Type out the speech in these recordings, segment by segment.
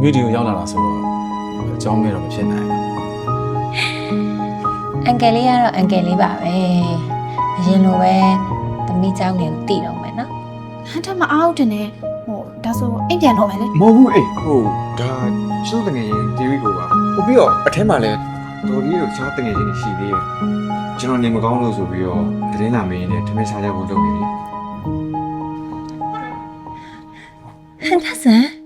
မြို့ဒီကိုရောက်လာတာဆိုတော့အကြောင်းမဲတော့မဖြစ်နိုင်ဘူး အန်ကယ်လေးကတော့အန်ကယ်လေးပါပဲအရင်လိုပဲသမီးเจ้าနေကိုတည်တော့မယ်နော် ဟန်ထမအားဟုတ်တယ်နဲ့ဟိုဒါဆိုအိမ်ပြန်တော့မယ်လေ မဟုတ်ဘူးအေးဟိုဒါရှုပ်တငယ်ချင်းတီဗီကိုပါဟိုပြီးတော့အထက်မှာလည်းတော်ကြီးတို့ရှားတငယ်ချင်းတွေရှိသေးတယ်ကျွန်တော်နေမကောင်းလို့ဆိုပြီးတော့သတင်းလာမင်းနဲ့ထမင်းစားကြဖို့လုပ်နေတယ် ဟန်ထဆန်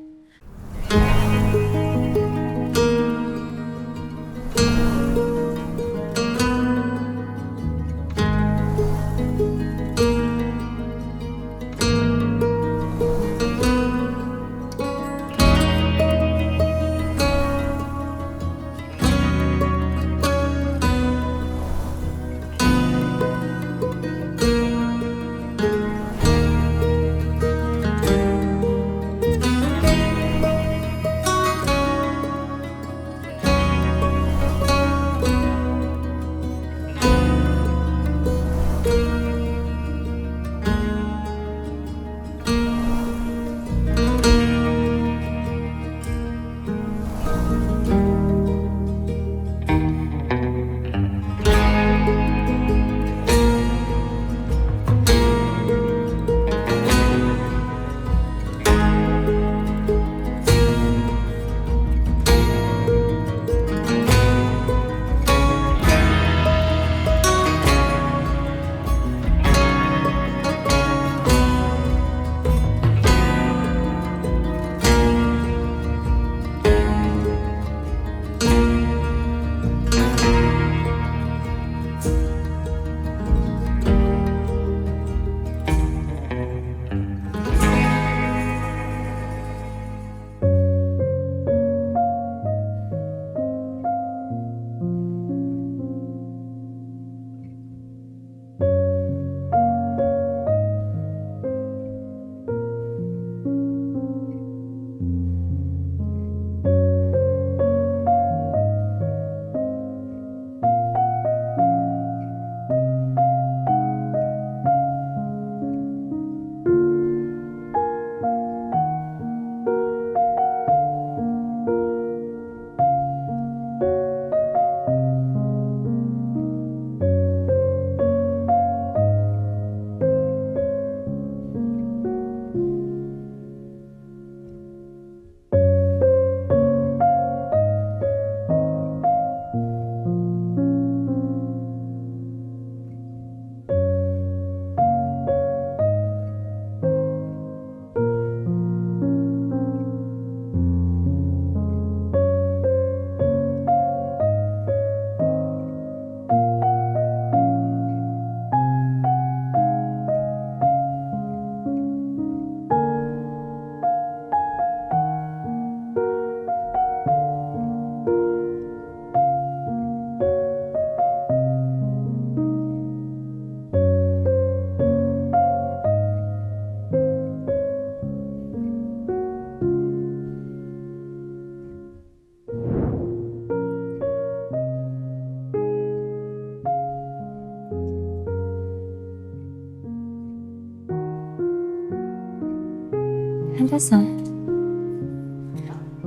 ဟန်ထဆန်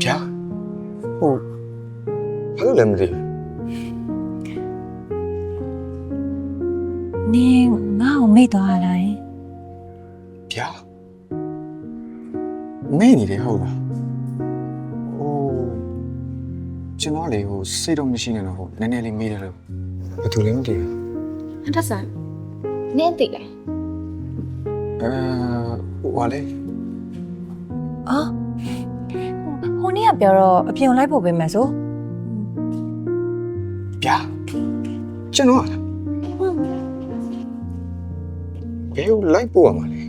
ဗျာဟိုဘာလို့လဲမသိဘူးနင်းငါ့ကိုမေ့သွားလာရင်ဗျာမေ့နေတယ်ဟုတ်လားဟိုကျွန်တော်လေဟိုစိတ်တော့မရှိနေတော့ဟိုနည်းနည်းလေးမေးတယ်လို့ဘာတူလဲမသိဘူးဟန်ထဆန်နင်းသိလားအဲဟိုဟာလေ အော်ဟိုနေ့ကပြောတော့အပြင်လိုက်ဖို့ပေးမယ်ဆိုဗျာကျွန်တော်ကဘယ်ကိုလိုက်ပို့ရမှာလဲ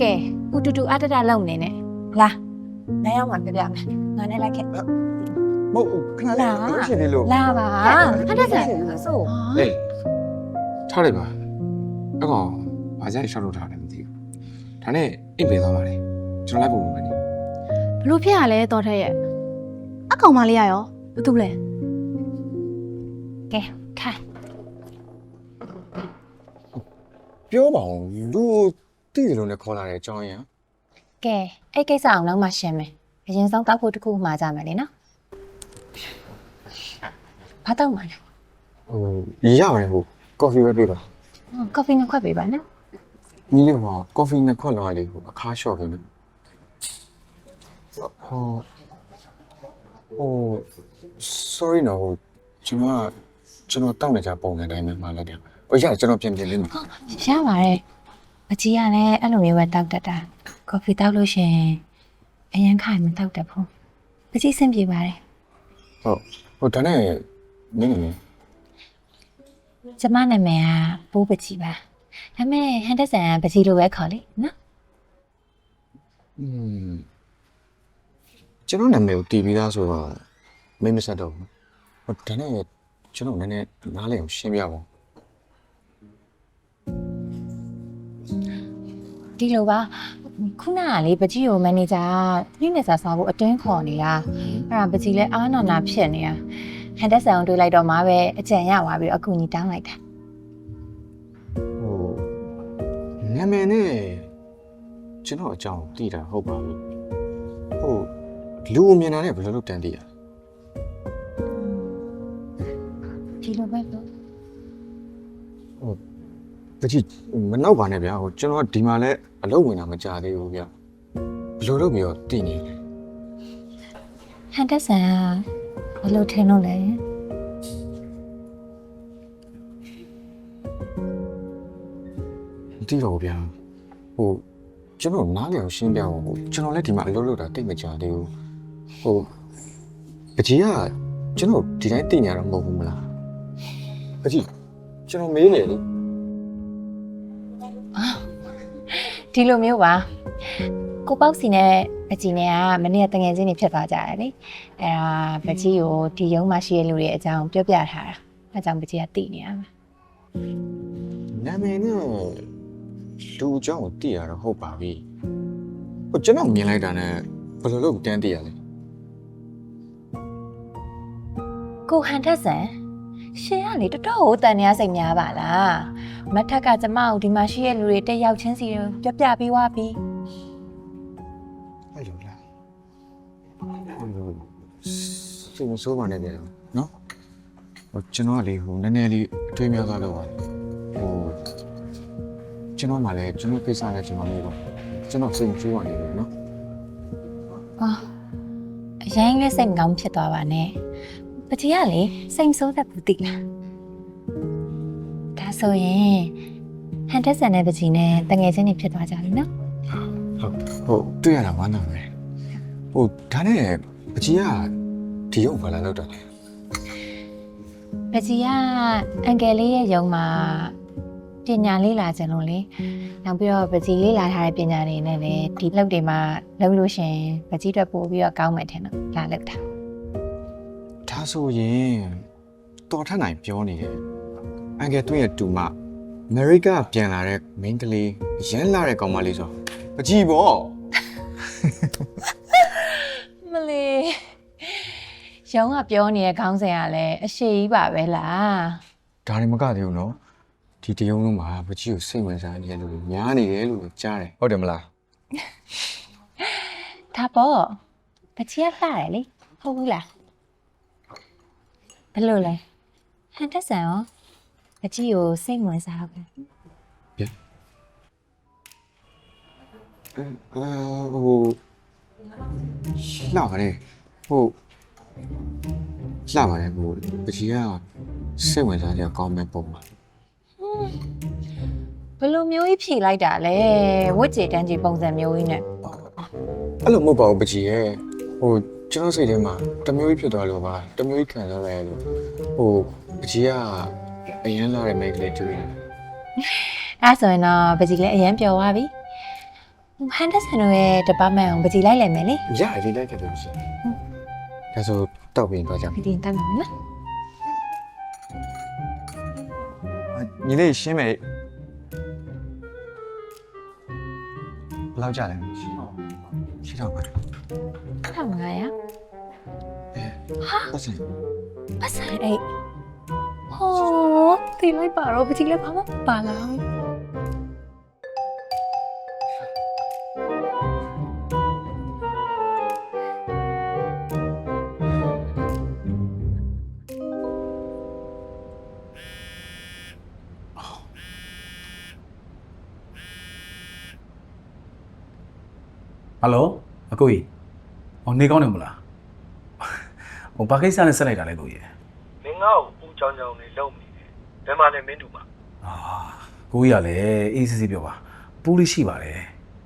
ကဲဟိုတူတူအတတလောက်နေနဲ့လာနိုင်အောင်ပါပြပြမယ်ငါနဲ့လိုက်ခဲ့မဟုတ်ဘူးခဏလေးလာလို့ရှိသေးလို့လာပါဟန်ထဆန်ဆိုဟေးထားလိုက်ပါအကောင်ဘာကြိုက်ရှောက်လို့ထားတယ်မသိဘူးဒါနဲ့အိတ်ပေးသွားပါလေ ကျွန်တော်လိုက်ပို့မယ်နိဘလို့ဖြစ်ရလဲတော်ထက်ရဲ့အကောင်မလေးရရောဘာတူလဲကဲခိုင်ပြောပါဦးလူတိတယ်လို့လည်းခေါ်လာတယ်အကြောင်းရင်းကဲအဲ့ကိစ္စအောင်လောက်မှရှင်းမယ်အအရင်ဆုံးတောက်ဖို့တစ်ခုမှာကြမယ်လေနော်ဘာတော့မှာလဲဟိုရပါတယ်ဟိုကော်ဖီပဲပြပါဟောကော်ဖီနှစ်ခွက်ပေးပါနော်ညီလေးကကော်ဖီနှစ်ခွက်လောက်လေးဟိုအခါလျှော့ခင်ဗျ ဟိုဟို sorry နော်ဟိုကျွန်တော်ကကျွန်တော်တောက်နေကြပုံစံတိုင်းပဲမှလည်းတယ်ဟိုရကျွန်တော်ပြင်ပြင်လေးနော်ရပါတယ်အကြီးကလည်းအဲ့လိုမျိုးပဲတောက်တတ်တာကော်ဖီတောက်လို့ရှရင်အရင်ခိုင်မတောက်တတ်ဘူးပကြီးစင်ပြေပါတယ်ဟုတ်ဟိုဒါနဲ့နင်းနေကျမနာမည်ကပိုးပကြီးပါဒါပေမဲ့ဟန်တက်ဆန်ကပကြီးလိုပဲခေါ်လေနော်อืม ကျွန်တော်နာမည်ကိုတီးပြီးသားဆိုတော့မိတ်မဆက်တော့ဘူးဟိုဒါနဲ့ကျွန်တော်နည်းနည်းနားလည်အောင်ရှင်းပြပါဦးဒီလိုပါခုနကလေပကြီးကိုမန်နေဂျာကနေ့နဲ့စာစားဖို့အတင်းခေါ်နေတာအဲ့ဒါပကြီးလည်းအားနာနာဖြစ်နေတာဟန်တက်ဆန်ကိုတွေးလိုက်တော့မှပဲအကြံရသွားပြီးတော့အကူကြီးတောင်းလိုက်တာဟိုနာမည်နဲ့ကျွန်တော်အကြောင်းသိတာဟုတ်ပါဘူးဟို လူအမြင်တာနဲ့ဘယ်လိုလုပ်တန်းသိရလဲဒီလိုပဲလို့တချီမနောက်ပါနဲ့ဗျာဟိုကျွန်တော်ကဒီမှာလဲအလုပ်ဝင်တာမကြသေးဘူးဗျာဘယ်လိုလုပ်ပြီးတော့တည်နေလဲဟန်တက်ဆန်ကဘယ်လိုထင်လို့လဲမသိတော့ဘူးဗျာဟိုကျွန်တော်နားလည်အောင်ရှင်းပြအောင်ဟိုကျွန်တော်လည်းဒီမှာအလုပ်လုပ်တာတိတ်မကြသေးဘူး ဟိုအကြီးကကျွန်တော်ဒီတိုင်းတည်နေရတော့မဟုတ်ဘူးမလားအကြီးကျွန်တော်မေးနေလေဒီလိုမျိုးပါကိုပေါ့စီနဲ့ပကြီးနဲ့ကမနေ့ကတငယ်ချင်းတွေဖြစ်သွားကြတယ်လေအဲ့ဒါပကြီးကိုဒီရုံးမှာရှိတဲ့လူတွေအကြောင်းပြောပြထားတာအဲကြောင့်ပကြီးကတည်နေရမှာနာမည်နဲ့လူအကြောင်းကိုတည်ရတော့ဟုတ်ပါပြီဟိုကျွန်တော်မြင်လိုက်တာနဲ့ဘယ်လိုလုပ်တန်းတည်ရလဲ ကိုဟန်တက်ဆန်ရှင်ကလေတော်တော်ကိုတန်နေရစိတ်များပါလားမထက်ကကျမကိုဒီမှာရှိတဲ့လူတွေတက်ရောက်ချင်းစီကိုပြောပြပေးသွားပြီအဲ့လိုလားဟိုစိတ်မဆိုးပါနဲ့ဗျာနော်ဟိုကျွန်တော်ကလေဟိုနည်းနည်းလေးအတွေးများသွားတော့ပါဟိုကျွန်တော်မှလည်းကျွန်တော်ကိစ္စနဲ့ကျွန်တော်လေးတော့ကျွန်တော်စိတ်မဆိုးပါနဲ့နော်အော်အရင်လေးစိတ်မကောင်းဖြစ်သွားပါနဲ့ ပကြီးကလေစိတ်မဆိုးတတ်ဘူးတိလားဒါဆိုရင်ဟန်တက်ဆန်နဲ့ပကြီးနဲ့တငယ်ချင်းတွေဖြစ်သွားကြပြီနော်ဟုတ်တွေ့ရတာဝမ်းသာပဲဟိုဒါနဲ့အကြီးကဒီရုပ်ဘာလာလောက်တာလဲပကြီးကအန်ကယ်လေးရဲ့ယုံမှာပညာလေးလာကြလို့လေနောက်ပြီးတော့ပကြီးလေးလာထားတဲ့ပညာတွေနဲ့လည်းဒီလောက်တွေမှာလုပ်လို့ရှရင်ပကြီးအတွက်ပို့ပြီးတော့ကောင်းမယ်ထင်တော့လာလောက်တာ ဒါဆိုရင်တော်ထနိုင်ပြောနေတယ်အန်ကယ်တွေ့ရတူမအမေရိကပြန်လာတဲ့မိန်းကလေးရမ်းလာတဲ့ကောင်မလေးဆိုအကြီးပေါ့မလေးရုံးကပြောနေတဲ့ခေါင်းစဉ်ကလည်းအရှိကြီးပါပဲလားဒါတွေမကသေးဘူးနော်ဒီတယုံလုံးမှာပကြီးကိုစိတ်ဝင်စားနေတယ်လို့များနေတယ်လို့ကြားတယ်ဟုတ်တယ်မလားဒါပေါ့ပကြီးကလှတယ်လေဟုတ်ဘူးလား ဘယ်လိုလဲဟန်တက်ဆန်ရောပကြီးကိုစိတ်ဝင်စားတော့တယ်အဲဟိုလှပါတယ်ဟိုလှပါတယ်ဟိုပကြီးကစိတ်ဝင်စားကြကောင်းမဲ့ပုံပါဘယ်လိုမျိုးကြီးဖြေလိုက်တာလဲဝတ်ကြေတန်းကြီးပုံစံမျိုးကြီးနဲ့အဲ့လိုမဟုတ်ပါဘူးပကြီးရဲ့ဟို ကျွန်တော်စိတ်ထဲမှာတစ်မျိုးကြီးဖြစ်သွားလို့ပါတစ်မျိုးကြီးခံစားရတယ်လို့ဟိုပကြီးကအရင်လာတဲ့မိန်းကလေးတွေ့တယ်အဲ့ဆိုရင်တော့ပကြီးလည်းအရင်ပြောသွားပြီဟန်တက်ဆန်တို့ရဲ့ department ကိုပကြီးလိုက်လိုက်မယ်လေရရလေးလိုက်ခဲ့တယ်ရှင်ဒါဆိုတောက်ပြီးတော့ကြမယ်ပကြီးတောက်မယ်နော်ညီလေးရှင်းမယ်ဘယ်လောက်ကြလဲရှင်းတော့ရှင်းတော့ပါဟု Kenapa bengal, ya? Eh, apa sih? Apa sih? Eh. Oh, tidak ada apa-apa. Apa sih kita. ဟိုနေကောင်းတယ်မလားဟိုဘာကိစ္စနဲ့ဆက်လိုက်တာလဲကိုကြီးမင်းငါ့ကိုပူချောင်းချောင်းလေးလုံနေတယ်ဘယ်မှာလဲမင်းတို့မှာအာကိုကြီးကလည်းအေးစစ်စစ်ပြောပါပူလေးရှိပါတယ်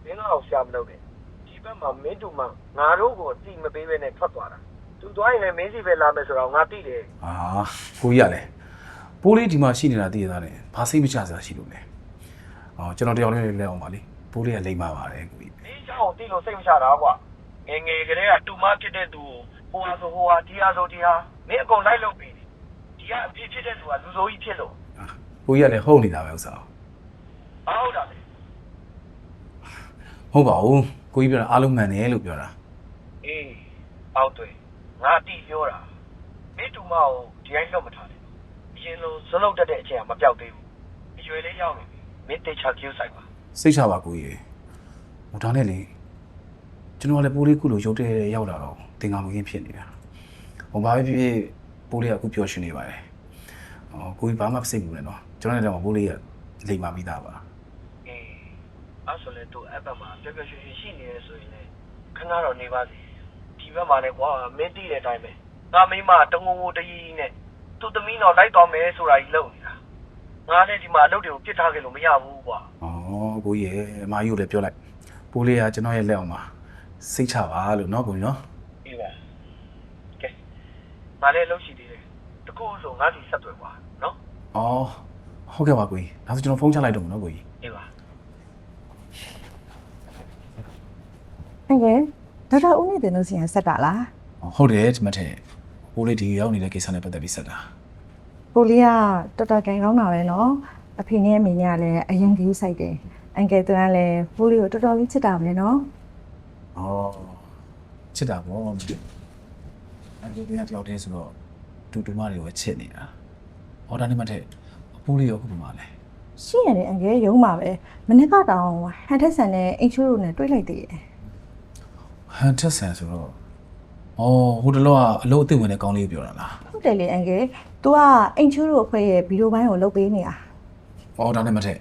မင်းငါ့ကိုရှာမလုပ်နဲ့ဒီဘက်မှာမင်းတို့မှာငါတို့ကိုအတိမပေးဘဲနဲ့ထွက်သွားတာသူသွားရင်လည်းမင်းစီပဲလာမယ်ဆိုတော့ငါတိတယ်အာကိုကြီးကလည်းပိုးလေးဒီမှာရှိနေတာသိရတာနဲ့ဘာစိတ်မချစရာရှိလို့လဲအော်ကျွန်တော်တယောက်လေးလဲအောင်ပါလေပိုးလေးကလိမ့်ပါပါတယ်ကိုကြီးမင်းကြောင့်တိလို့စိတ်မချတာကွာ ငယ်ငယ်ကလေးက တူမဖြစ်တဲ့သူကို ဟိုဟာဆိုဟိုဟာ ဒီဟာဆိုဒီဟာ မင်းအကုန်လိုက်လုပ်ပြီဒီကအဖြစ်ဖြစ်တဲ့သူက လူဆိုကြီးဖြစ်လို့အာကိုကြီးကလည်း ဟုတ်နေတာပဲဥစ္စာ ဘာဟုတ်တာလဲဟုတ်ပါဘူးကိုကြီးပြောတာအားလုံးမှန်တယ်လို့ပြောတာအေးအောက်တွေငါတိပြောတာမင်းတူမကိုဒီတိုင်းလွတ်မထားနဲ့အရင်လိုဇလုတ်တက်တဲ့အချိန်ကမပြောက်သေးဘူးအရွယ်လေးရောက်နေပြီမင်းတေချာကျူးဆိုင်ပါစိတ်ချပါကိုကြီးဟိုဒါနဲ့လေ ကျွန်တော်ကလည်းပူးလေးခုလိုရုပ်တရက်ရောက်လာတော့တင်ငါမကင်းဖြစ်နေတာဟိုဘာပဲဖြစ်ဖြစ်ပူးလေးကအခုပျော်ရွှင်နေပါတယ်ဟောကိုကြီးဘာမှစိတ်မဘူးနဲ့နော်ကျွန်တော်လည်းတော့ပူးလေးကလိမ့်ပါပြီးသားပါအေးအဲ့ဆိုလည်းသူအဲ့ဘက်မှာပျော်ပျော်ရွှင်ရွှင်ရှိနေရဆိုရင်လည်းခဏတော့နေပါစေဒီဘက်မှာလည်းကွာမင်းသိတဲ့အတိုင်းပဲငါမိမတငုံငုံတကြီးနဲ့သူ့သမီးတော့လိုက်သွားမယ်ဆိုတာကြီးလုပ်နေတာငါလည်းဒီမှာအလုပ်တွေကိုပြစ်ထားခဲ့လို့မရဘူးကွာอ๋อကိုကြီးရဲ့အမကြီးကိုလည်းပြောလိုက်ပိုးလေးကကျွန်တော်ရဲ့လက်အောင်မှာ စိတ်ချပါလို့เนาะကိုကြီးเนาะ အေးပါကဲငါလည်းအလုပ်ရှိသေးတယ်တကူဆိုငါစီဆက်သွယ်ကွာနော် อ๋อဟုတ်ကဲ့ပါကိုကြီးဒါဆိုကျွန်တော်ဖုန်းချလိုက်တော့မယ်เนาะကိုကြီး အေးပါ ဟုတ်ကဲ့ဒေါက်တာဦးနေတင်တို့စီရင်ဆက်တာလား อ๋อဟုတ်တယ်ဒီမထက်ပိုးလေးဒီရောက်နေတဲ့ကိစ္စနဲ့ပတ်သက်ပြီးဆက်တာ ကိုလေးကတော်တော်ကန်ကောင်းတာပဲเนาะအဖေနဲ့အမေနဲ့ကလည်းအရင်ကြီးစိုက်တယ်အန်ကယ်တူကလည်းဖိုးလေးကိုတော်တော်လေးချစ်တာပဲเ นาะ อ๋อချစ်တာပေါ့အဲဒီကတယောက်တည်းဆိုတော့တူတူမတွေကိုချစ်နေတာဟောဒါနဲ့မထက်ပိုးလေးရောခုမှလဲ ရှိရတယ်အန်ကယ်ရုံးပါပဲမနေ့ကတောင်ဟန်ထက်ဆန်နဲ့အင်ချိုးတို့နဲ့တွေ့လိုက်သေးတယ် ဟန်တက်ဆန်ဆိုတော့อ๋อဟိုတလောကအလို့အသိဝင်တဲ့ကောင်းလေးကိုပြောတာလား ဟုတ်တယ်လေအန်ကယ် तू ကအင်ချိုးတို့အဖွဲ့ရဲ့ဗီဒီယိုပိုင်းကိုလုပ်ပေးနေတာ ။အော်ဒါနဲ့မထက်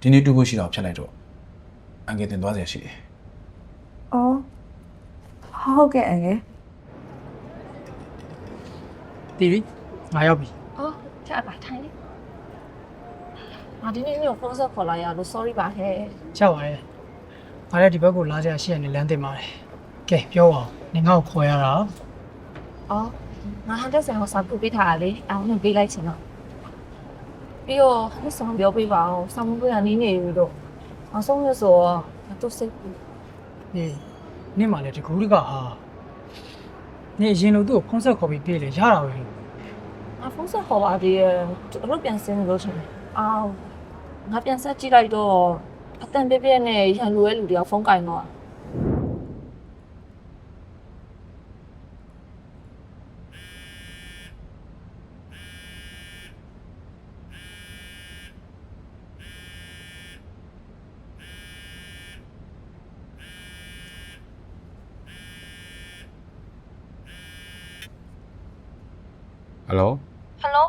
ဒီနေ့တူဖို့ရှိတော့ဖြတ်လိုက်တော့အန်ကယ်တင်သွားစရာရှိတယ် အော်ဟုတ်ကဲ့အန်ကယ်တီးပြီငါရောက်ပြီအော်ချက်ပါထိုင်လေငါဒီနေ့မျိုးဖုန်းဆက်ခေါ်လာရလို့ sorry ပါဟဲ့ချက်ပါရဲ့ငါလည်းဒီဘက်ကိုလာကြရှိရနေလမ်းတင်ပါတယ်ကဲပြောပါဦးနင်ငါ့ကိုခေါ်ရတာအော်ငါဟန်တက်ဆန်ကိုစာပုတ်ပေးထားတာလေအောင်နဲ့ပေးလိုက်ချင်တော့ပြီးတော့ဟိုဆောင်ပြောပေးပါအောင်ဆောင်းမွေးကနေနေပြီတော့အဆုံးရဆိုတော့သူစိတ်ပူ အေးနင့်မှလည်းတကူးတကဟာနင်အရင်လိုသူ့ကိုဖုန်းဆက်ခေါ်ပြီးပြေးလေရတာပဲငါဖုန်းဆက်ခေါ်ပါသေးတယ်သူတို့ပြန်စင်းလို့ချင်တယ်အော်ငါပြန်ဆက်ကြည့်လိုက်တော့အတန်ပြပြနဲ့ရန်လူရဲ့လူတယောက်ဖုန်းကင်တော့ ဟယ်လိုဟယ်လို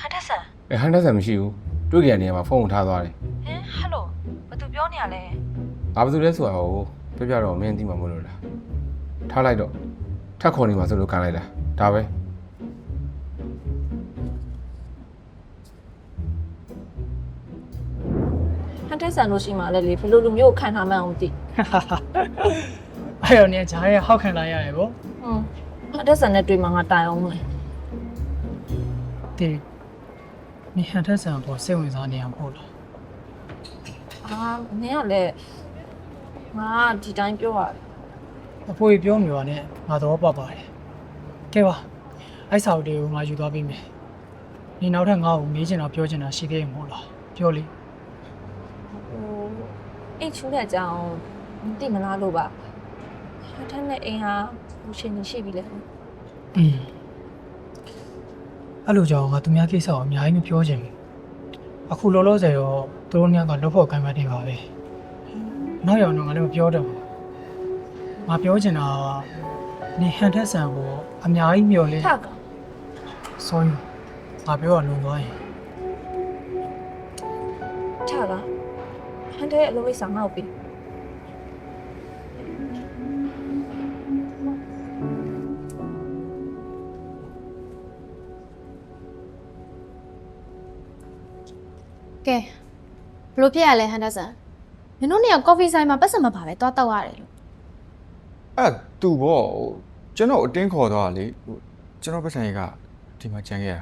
ဟန်တက်ဆန်အဲဟန်တက်ဆန်မရှိဘူးတွေ့ကြတဲ့နေရာမှာဖုန်းကိုထားသွားတယ်ဟင်ဟယ်လိုဘာသူပြောနေရလဲဘာဖြစ်လဲဆိုတာကိုပြပြတော့မင်းသိမှာမဟုတ်လို့လားထားလိုက်တော့ထပ်ခေါ်နေမှာဆိုလို့ခံလိုက်တာဒါပဲဟန်တက်ဆန်လို့ရှိမှလည်းလေဘယ်လိုလူမျိုးကိုခံထားမှန်းအောင်မသိအဲ့တော့နင်ဂျားရဲ့ဟောက်ခံလာရတယ်ဗောဟွန်းဟန်တက်ဆန်နဲ့တွေ့မှငါတိုင်အောင်လေ တီးနင်ဟန်ထက်ဆန်ပေါ်စိတ်ဝင်စားနေအောင်ဟုတ်လားအာနင်ကလည်းငါဒီတိုင်းပြောရတယ်အဖိုးကြီးပြောမိပါနဲ့ငါတော့ပတ်ပါတယ်ကဲပါအဲ့စာအုပ်တွေကိုငါယူသွားပေးမယ်နင်နောက်ထပ်ငါ့ကိုမေးချင်တာပြောချင်တာရှိသေးရင်မဟုတ်လားပြောလေဟိုအိတ်ချူတဲ့အကြောင်းမသိမလားလို့ပါဟန်တက်နဲ့အိမ်ဟာလူရှင်နေရှိပြီလေ อืม အဲ့လိုကြောင့်ငါသူများကိစ္စကိုအများကြီးမပြောချင်ဘူးအခုလောလောဆယ်တော့သူတို့များကလွတ်ဖို့ကံမတည်ပါပဲနောက်ရောက်တော့ငါလည်းမပြောတော့ဘူးငါပြောချင်တာကနေဟန်ထက်ဆန်ကိုအများကြီးမျှော်လင့်ထက sorry ငါပြောရလုံသွားရင်ထကဟန်တက်ရဲ့အလုပ်ကိစ္စငါ့ကိုပြီး လို့ဖြစ်ရလဲဟန်ဒါဆန်နင်တို့နေကကော်ဖီဆိုင်မှာပတ်စံမပါပဲသွားတောက်ရတယ်လို့အဲ့သူပေါ့ဟိုကျွန်တော်အတင်းခေါ်သွားတာလေဟိုကျွန်တော်ပတ်စံကြီးကဒီမှာကြံခဲ့ရ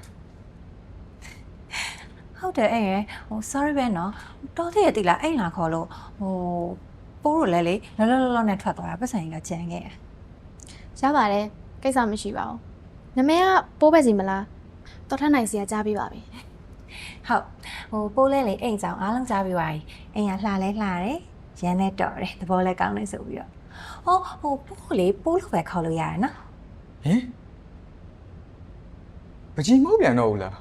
ဟုတ်တယ်အဲ့ရယ်ဟို sorry ပဲနော်တော်သေးရတိလားအဲ့လာခေါ်လို့ဟိုပိုးတို့လည်းလေလောလောလောလောနဲ့ထွက်သွားတာပတ်စံကြီးကကြံခဲ့တယ်ရပါတယ်ကိစ္စမရှိပါဘူးနမည်ကပိုးပဲစီမလားတော်ထက်နိုင်စီကကြားပြီးပါပြီ ဟုတ်ဟိုပိုးလဲလေအိမ်ဆောင်အားလုံးကြားပြီးပါပြီအိမ်ကလှလဲလှတယ်ရမ်းလဲတော်တယ်သဘောလဲကောင်းတယ်ဆိုပြီးတော့ဟောဟိုပိုးလေပိုးလို့ပဲခေါ်လို့ရတယ်နော်ဟင်ပကြီးမောက်ပြန်တော့ဘူးလား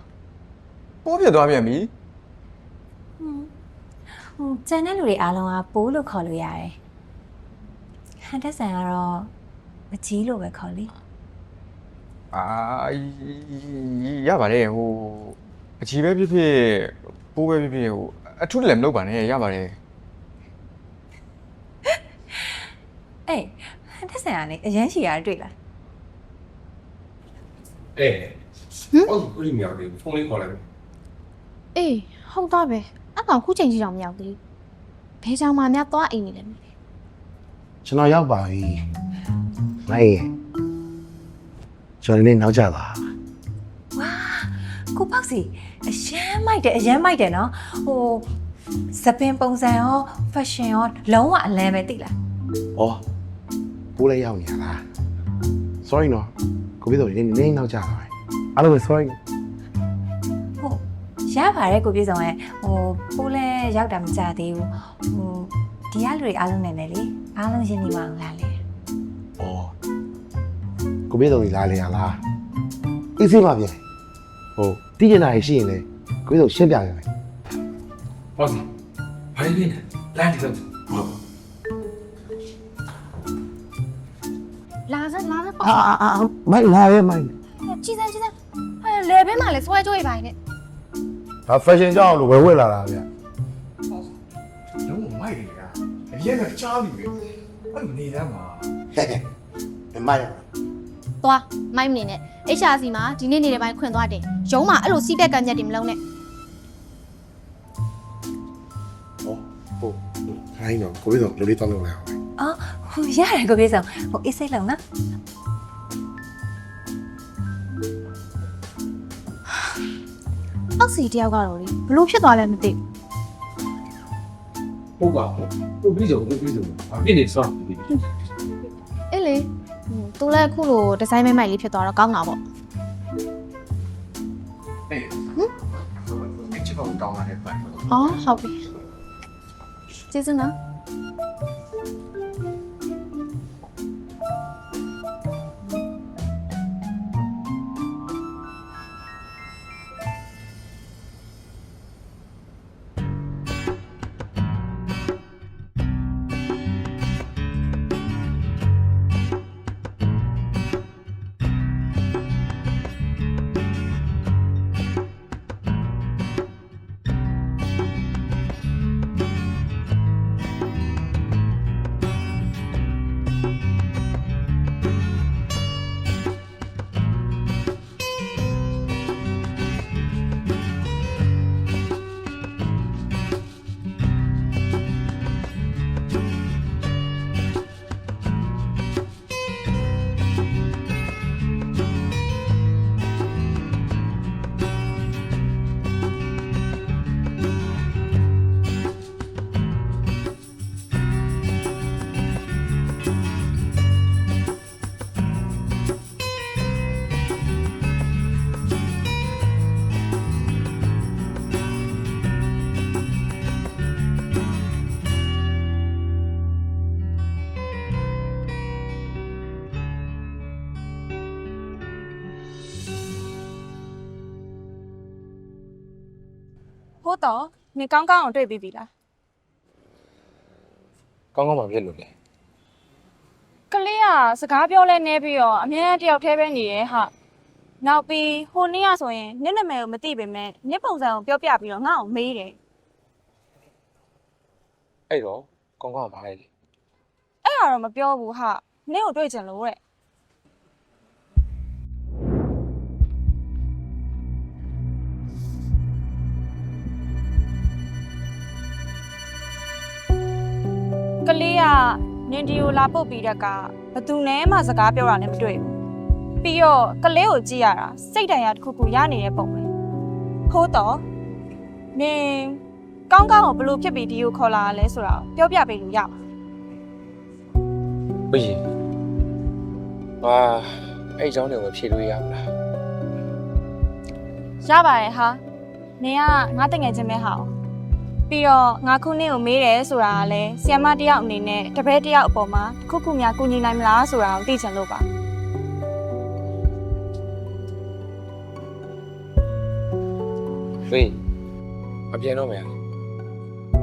ပိုးပြတ်သွားပြန်ပြီဟိုကျန်တဲ့လူတွေအားလုံးကပိုးလို့ခေါ်လို့ရတယ်ဟန်တက်ဆန်ကတော့မကြီးလို့ပဲခေါ်လိအာရပါတယ်ဟို အကြီးပဲဖြစ်ဖြစ်ပိုးပဲဖြစ်ဖြစ်ဟိုအထုလည်းမလုပ်ပါနဲ့ရပါတယ်အေးဟန်တက်ဆန်ကနေအရန်ရှီရတွေ့လားအေးဟုတ်ကူရီမြောက်တယ်ဖုန်းလေးခေါ်လိုက်အေးဟုတ်သားပဲအကောင်ခုချိန်ကြီးတော့မရောက်သေးဘူးဘဲချောင်မှများသွားအိမ်နေတယ်မသိကျွန်တော်ရောက်ပါပြီ။နိုင်ရင်ကျွန်တော်လည်းနောက်ကျသွားဝါကိုပေါ့စီ အရန်မိုက်တယ်အရန်မိုက်တယ်နော်ဟိုစပင်ပုံစံရော fashion ရောလုံးဝအလန်းပဲသိလား။အော်ကိုလည်းရောက်နေရလား။ Sorry နော်။ကိုပြီးတော့ဒီနေ့နေ့နောက်ကျသွားပြီ။အားလုံးပဲ sorry ဟုတ်ရပါတယ်ကိုပြေဆောင်ရဲ့ဟိုပိုးလဲရောက်တာမကြသေးဘူးဟိုဒီရလူတွေအားလုံးနဲ့လေလေအားလုံးရှင်းနေမအောင်လားလေ။အော်ကိုပြီးတော့ဒီလာလေရလား။အေးစေးပါပြန်။ဟုတ် တည်ကျင်တာရှိရင်လေကိုပြီးတော့ရှင်းပြရမယ်ဟုတ်စီဘာလို့လဲလမ်းဒီတော့ဟုတ်လာစမ်းလာစမ်း။အာအာအာမိုက်လာရဲ့မိုက်ကြည်စမ်းကြည်စမ်းဟဲ့လေဘဲမှာလေစွဲကြွေးပါနေ။ဒါ fashion ကြောင်းလို့ဝယ်ဝယ်လာတာဗျလုံးဝမိုက်တယ်ကွာအရင်ကကြားပြီပဲအဲ့မနေတမ်းမှာ။ဟဲ့ဟဲ့မမိုက်သွားမိုက်မနေနဲ့ HRC မှာဒီနေ့နေတဲ့ပိုင်းခွင်သွားတယ်ရုံးမှာအဲ့လိုစီးပက်ကမ်းချက်တွေမလုံးနဲ့။အော်ဟုတ်။ခိုင်းတော့ကိုပြီးတော့လူလေးတောင်းလို့လာအောင်အော်ဟိုရတယ်ကိုပြေဆောင်ဟိုအေးစိတ်လုံးနော်အောက်စီတယောက်ကတော့လေဘလို့ဖြစ်သွားလဲမသိဘူးဟုတ်ပါဘူးပြီးဆုံးပြီးဆုံးအပြစ်နေစောအေးလေ သူလည်းအခုလိုဒီဇိုင်းမဲမိုက်လေးဖြစ်သွားတော့ကောင်းတာပေါ့အေးဟင်ချစ်ဖို့တောင်းလာတဲ့ပိုင်းအော်ဟုတ်ပြီကျေးဇူးနော် ဟုတ်တော့နင်ကောင်းကောင်းအောင်တွေ့ပြီးပြီလားကောင်းကောင်းပါဖြစ်လို့လေကလေးကစကားပြောလဲနေပြီးတော့အမြဲတမ်းတယောက်တည်းပဲနေရဲ့ဟာနောက်ပြီးဟိုနေ့ကဆိုရင်နင့်နာမည်ကိုမသိပေမဲ့နင့်ပုံစံကိုပြောပြပြီးတော့ငါ့ကိုမေးတယ်အဲ့တော့ကောင်းကောင်းပါလေအဲ့ဒါတော့မပြောဘူးဟာနင့်ကိုတွေ့ချင်လို့တဲ့ ကလေးကနင်ဒီကိုလာပုတ်ပြီးတဲ့ကဘသူနဲ့မှစကားပြောတာလည်းမတွေ့ဘူးပြီးတော့ကလေးကိုကြည့်ရတာစိတ်တန်ရာတစ်ခုခုရနေတဲ့ပုံပဲခိုးတော့နင်ကောင်းကောင်းကိုဘလို့ဖြစ်ပြီးဒီကိုခေါ်လာရလဲဆိုတာပြောပြပေးလို့ရပါ ဘယ်ကြီးဟာအဲ့เจ้าတွေကိုဖြေလို့ရမလား ရပါတယ်ဟာနင်ကငါတငယ်ချင်းပဲဟာ ပြီးတော့ငါခုနင်းကိုမေးတယ်ဆိုတာကလည်းဆီယမတစ်ယောက်အနေနဲ့တပည့်တစ်ယောက်အပေါ်မှာတစ်ခုခုများကူညီနိုင်မလားဆိုတာကိုသိချင်လို့ပါဘယ်မပြန်တော့မယ်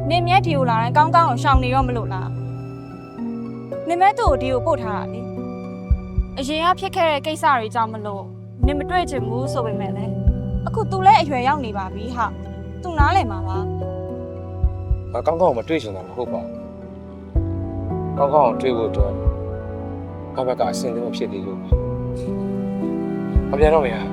နင်မြက်ဒီကိုလာရင်ကောင်းကောင်းကိုရှောင်နေရောမလို့လားနင်မဲသူ့ကိုဒီကိုပို့ထားတာလေအရင်ကဖြစ်ခဲ့တဲ့ကိစ္စတွေကြောင့်မလို့နင်မတွေ့ချင်ဘူးဆိုပေမဲ့လည်းအခု तू လည်းအရွယ်ရောက်နေပါပြီဟာ तू နားလည်မှာပါ ငါကောင်းကောင်းမတွေ့ချင်တာမဟုတ်ပါဘူးကောင်းကောင်းတွေ့ဖို့အတွက်ဘာဘက်ကအဆင်သင့်မဖြစ်သေးလို့မပြန်တော့မယ်အဲ့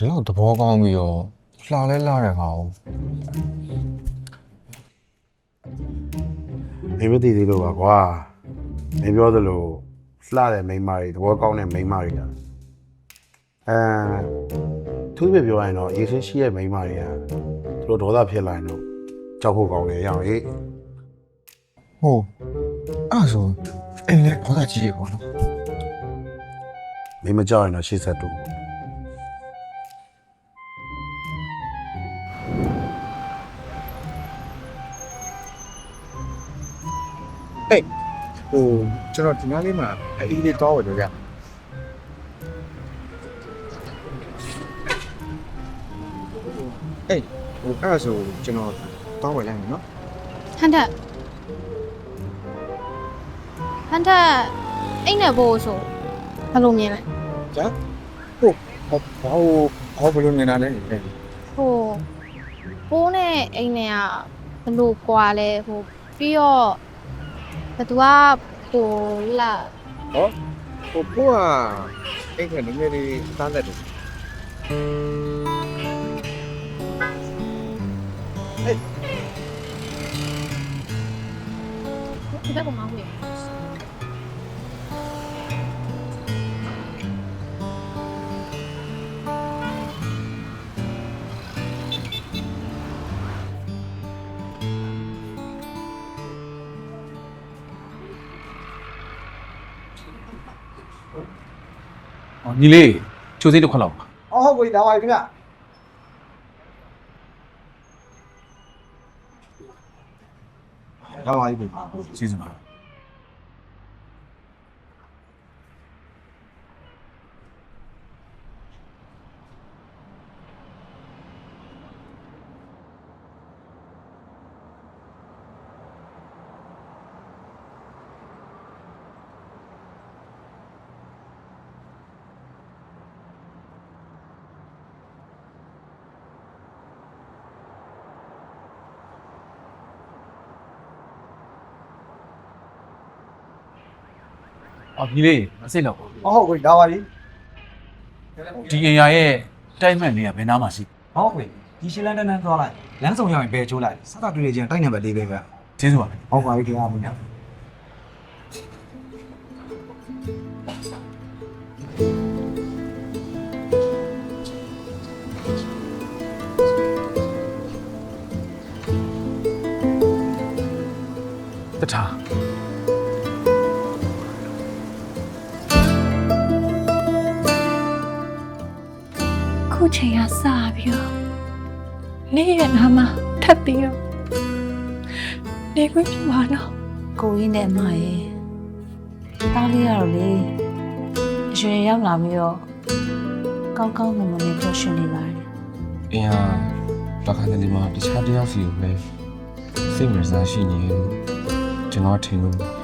ဒီလောက်သဘောကောင်းပြီးတော့လှလဲလှတဲ့ကောင်မင်းမသိသေးလို့ပါကွာမင်းပြောသလိုလှတဲ့မိန်းမတွေသဘောကောင်းတဲ့မိန်းမတွေကအဲသူပြပြောရရင်တော့ရေစင်းရှိရဲ့မိန်းမတွေကသူတို့ဒေါသဖြစ်လာရင်တော့ကြောက်ဖို့ကောင်းတယ်ရအောင်ဟေ့ဟုတ်အဲ့ဒါဆိုအင်းလေဘောသာကြီးရေပေါ့နော်မင်းမကြောက်ရင်တော့ရှေ့ဆက်တူ ဟိုကျွန်တော်ဒီနားလေးမှာအေးလေးတောင်းဝင်ကြဗျအေးဟိုအဲ့ဒါဆိုကျွန်တော်တောင်းဝင်လိုက်မယ်နော်ဟန်တက်ဟန်တက်အိတ်နဲ့ဘိုးဆိုဘယ်လိုမြင်လဲကြာဟုတ်ဟောဟောဟောဘယ်လိုနေတာလဲဟိုဘိုးနဲ့အိတ်နဲ့ကဘယ်လိုကွာလဲဟိုပြီးတော့ ဘသူကဟိုလာဟောဟိုကိုကအဲ့ကနည်းနည်းလေးသားလက်တယ်ဒီဘက်ကမှမဟု ညီလေးချိုးစိတ်တစ်ခွက်လောက်ပါအော်ဟုတ်ပြီဒါပါခင်ဗျရပါပြီကျေးဇူးပါ အော်ညီလေးအစိတ်လောက်ပါအော်ဟုတ်ပြီဒါပါပြီဒီအင်ယာရဲ့တိုက်မှန်လေးကဘယ်နားမှာရှိဟုတ်ပြီဒီရှင်းလန်းတန်းတန်းသွားလိုက်လမ်းဆောင်ရောက်ရင်ဘယ်ချိုးလိုက်စတာတွေ့နေချင်းတိုက်နံပါတ်၄ပဲဗျကျေးဇူးပါဟုတ်ပါပြီခင်ဗျာခင်ဗျာတထား ခုချိန်ကစပြီးတော့နေ့ရက်နာမှာထပ်ပြီးတော့နေခွင့်ပြပါတော့ကိုရင်းနဲ့အမရဲ့တားလေးရတော့လေအရွယ်ရောက်လာပြီးတော့ကောင်းကောင်းမွန်မွန်နဲ့ပြောရှင်နေပါတယ်အင်းဟာတခါတလေမှာတခြားတယောက်စီကိုပဲစိတ်ဝင်စားရှိနေရင်ကျွန်တော်ထင်လို့